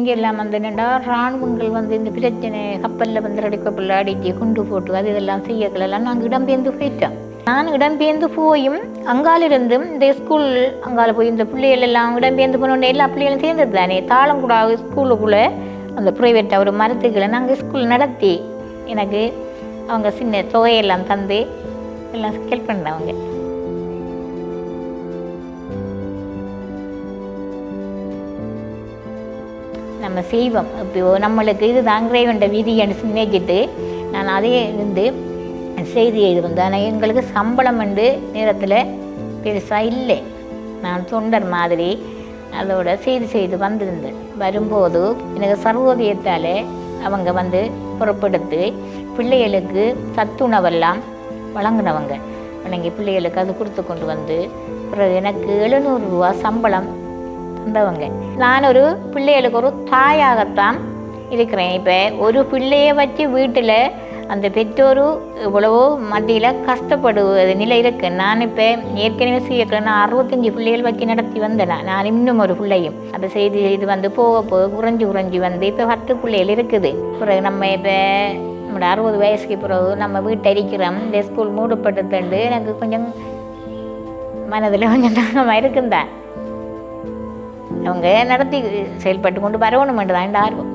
இங்கே எல்லாம் வந்து என்னடா இராணுவங்கள் வந்து இந்த பிரச்சனை கப்பலில் வந்து ரெடி கப்பலில் அடித்து குண்டு போட்டு அது இதெல்லாம் செய்யக்கலாம் நாங்கள் இடம்பெயர்ந்து போயிட்டோம். நான் இடம்பெயர்ந்து போயும் அங்காலிருந்தும் இந்த ஸ்கூல் அங்கால போய் இந்த பிள்ளைகள் எல்லாம் இடம்பெயர்ந்து போனோடனே எல்லா பிள்ளைகளும் சேர்ந்தது தானே. தாளங்குடா ஸ்கூலுக்குள்ளே அந்த ப்ரைவேட்டாக ஒரு மரத்துக்களை நாங்கள் ஸ்கூல் நடத்தி எனக்கு அவங்க சின்ன தொகையெல்லாம் தந்து எல்லாம் ஹெல்ப் பண்ணவங்க. நம்ம செய்வோம். இப்போ நம்மளுக்கு இது தாங்கிற விதின்னு நினைச்சிட்டு நான் அதே இருந்து செய்தி எழுதுவேன். வந்தேன் ஆனால் எங்களுக்கு சம்பளம் வந்து நேரத்தில் பெருசாக இல்லை. நான் தொண்டர் மாதிரி அதோட செய்தி செய்து வந்திருந்தேன். வரும்போது எனக்கு சர்வோதயத்தால் அவங்க வந்து புறப்படுத்து பிள்ளைகளுக்கு சத்துணவெல்லாம் வழங்கினவங்க. வழங்கி பிள்ளைகளுக்கு அது கொடுத்து கொண்டு வந்து பிறகு எனக்கு எழுநூறுரூவா சம்பளம் வந்தவங்க நான் ஒரு பிள்ளைகளுக்கு ஒரு தாயாகத்தான் இருக்கிறேன் இப்போ ஒரு பிள்ளையை வச்சு வீட்டில் அந்த பெற்றோரும் இவ்வளவோ மத்தியில் கஷ்டப்படுவது நிலை இருக்குது நான் இப்போ ஏற்கனவே செய்யக்கிறேன் நான் அறுபத்தஞ்சி பிள்ளைகள் வச்சு நடத்தி வந்தேன் நான். இன்னும் ஒரு பிள்ளையும் அதை செய்து இது வந்து போக போக குறைஞ்சி குறைஞ்சி வந்து இப்போ பத்து பிள்ளைகள் இருக்குது பிறகு நம்ம இப்போ நம்மளோட அறுபது வயசுக்கு பிறகு நம்ம வீட்டை அடிக்கிறோம் இந்த ஸ்கூல் மூடப்பட்டதுண்டு எனக்கு கொஞ்சம் மனதில் கொஞ்சம் தாங்கமாக இருக்குந்தான் அவங்க நடத்தி செயல்பட்டு கொண்டு வரணும் தான் ஆர்வம்.